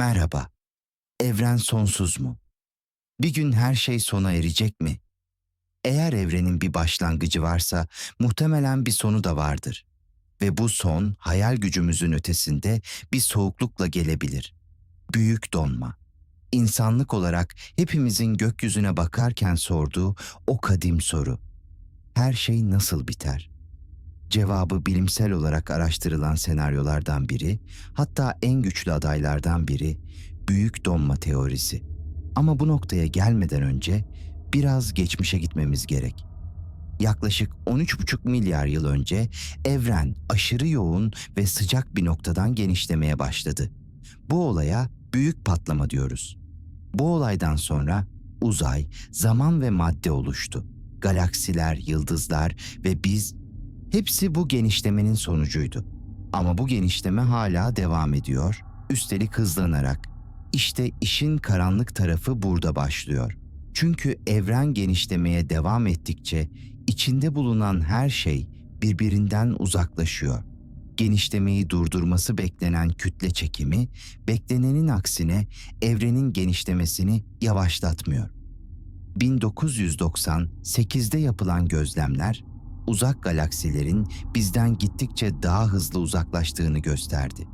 Merhaba. Evren sonsuz mu? Bir gün her şey sona erecek mi? Eğer evrenin bir başlangıcı varsa muhtemelen bir sonu da vardır. Ve bu son hayal gücümüzün ötesinde bir soğuklukla gelebilir. Büyük donma. İnsanlık olarak hepimizin gökyüzüne bakarken sorduğu o kadim soru. Her şey nasıl biter? Cevabı bilimsel olarak araştırılan senaryolardan biri, hatta en güçlü adaylardan biri büyük donma teorisi. Ama bu noktaya gelmeden önce biraz geçmişe gitmemiz gerek. Yaklaşık 13,5 milyar yıl önce evren aşırı yoğun ve sıcak bir noktadan genişlemeye başladı. Bu olaya büyük patlama diyoruz. Bu olaydan sonra uzay, zaman ve madde oluştu. Galaksiler, yıldızlar ve biz hepsi bu genişlemenin sonucuydu. Ama bu genişleme hala devam ediyor, üstelik hızlanarak. İşte işin karanlık tarafı burada başlıyor. Çünkü evren genişlemeye devam ettikçe içinde bulunan her şey birbirinden uzaklaşıyor. Genişlemeyi durdurması beklenen kütle çekimi, beklenenin aksine evrenin genişlemesini yavaşlatmıyor. 1998'de yapılan gözlemler, uzak galaksilerin bizden gittikçe daha hızlı uzaklaştığını gösterdi.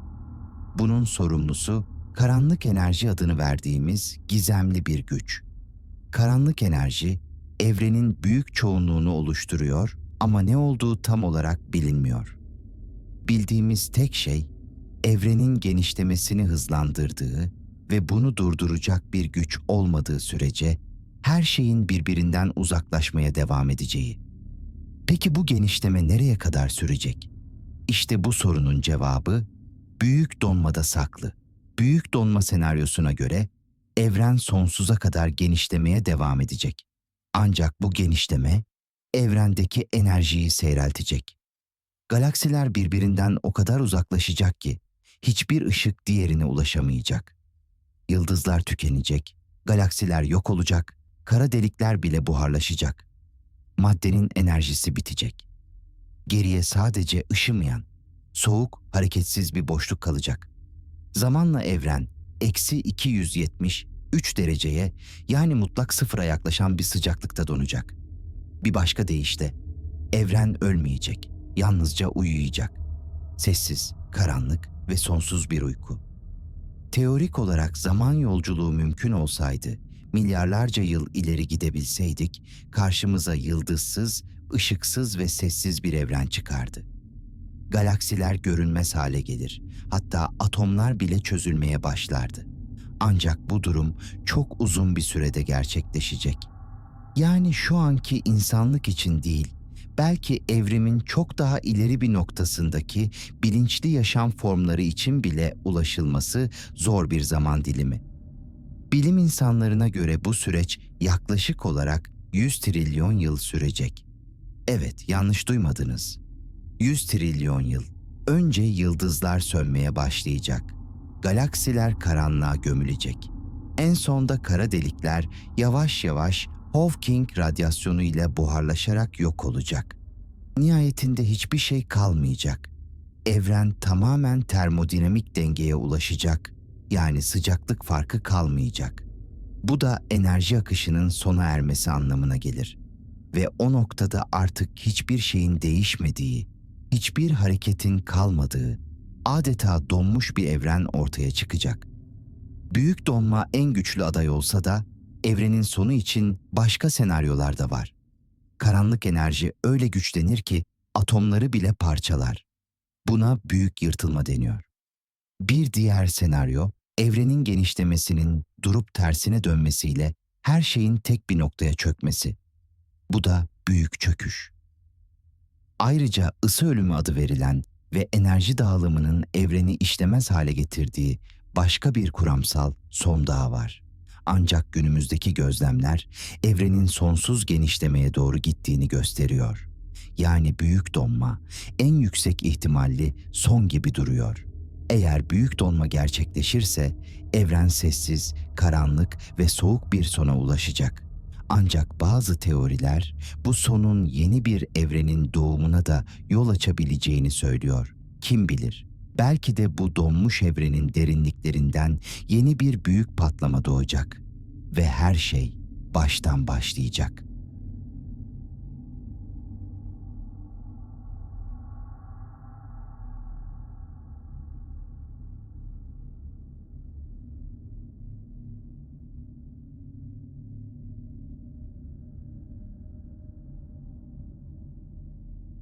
Bunun sorumlusu karanlık enerji adını verdiğimiz gizemli bir güç. Karanlık enerji evrenin büyük çoğunluğunu oluşturuyor ama ne olduğu tam olarak bilinmiyor. Bildiğimiz tek şey evrenin genişlemesini hızlandırdığı ve bunu durduracak bir güç olmadığı sürece her şeyin birbirinden uzaklaşmaya devam edeceği. Peki bu genişleme nereye kadar sürecek? İşte bu sorunun cevabı büyük donmada saklı. Büyük donma senaryosuna göre evren sonsuza kadar genişlemeye devam edecek. Ancak bu genişleme evrendeki enerjiyi seyreltecek. Galaksiler birbirinden o kadar uzaklaşacak ki hiçbir ışık diğerine ulaşamayacak. Yıldızlar tükenecek, galaksiler yok olacak, kara delikler bile buharlaşacak. Maddenin enerjisi bitecek. Geriye sadece ışımayan, soğuk, hareketsiz bir boşluk kalacak. Zamanla evren eksi 273 dereceye yani mutlak sıfıra yaklaşan bir sıcaklıkta donacak. Bir başka deyişle evren ölmeyecek, yalnızca uyuyacak. Sessiz, karanlık ve sonsuz bir uyku. Teorik olarak zaman yolculuğu mümkün olsaydı, milyarlarca yıl ileri gidebilseydik, karşımıza yıldızsız, ışıksız ve sessiz bir evren çıkardı. Galaksiler görünmez hale gelir. Hatta atomlar bile çözülmeye başlardı. Ancak bu durum çok uzun bir sürede gerçekleşecek. Yani şu anki insanlık için değil, belki evrimin çok daha ileri bir noktasındaki bilinçli yaşam formları için bile ulaşılması zor bir zaman dilimi. Bilim insanlarına göre bu süreç yaklaşık olarak 100 trilyon yıl sürecek. Evet, yanlış duymadınız. 100 trilyon yıl. Önce yıldızlar sönmeye başlayacak. Galaksiler karanlığa gömülecek. En sonda kara delikler yavaş yavaş Hawking radyasyonu ile buharlaşarak yok olacak. Nihayetinde hiçbir şey kalmayacak. Evren tamamen termodinamik dengeye ulaşacak. Yani sıcaklık farkı kalmayacak. Bu da enerji akışının sona ermesi anlamına gelir. Ve o noktada artık hiçbir şeyin değişmediği, hiçbir hareketin kalmadığı, adeta donmuş bir evren ortaya çıkacak. Büyük donma en güçlü aday olsa da evrenin sonu için başka senaryolar da var. Karanlık enerji öyle güçlenir ki atomları bile parçalar. Buna büyük yırtılma deniyor. Bir diğer senaryo, evrenin genişlemesinin durup tersine dönmesiyle her şeyin tek bir noktaya çökmesi. Bu da büyük çöküş. Ayrıca ısı ölümü adı verilen ve enerji dağılımının evreni işlemez hale getirdiği başka bir kuramsal son daha var. Ancak günümüzdeki gözlemler evrenin sonsuz genişlemeye doğru gittiğini gösteriyor. Yani büyük donma en yüksek ihtimalli son gibi duruyor. Eğer büyük donma gerçekleşirse evren sessiz, karanlık ve soğuk bir sona ulaşacak. Ancak bazı teoriler bu sonun yeni bir evrenin doğumuna da yol açabileceğini söylüyor. Kim bilir? belki de bu donmuş evrenin derinliklerinden yeni bir büyük patlama doğacak ve her şey baştan başlayacak.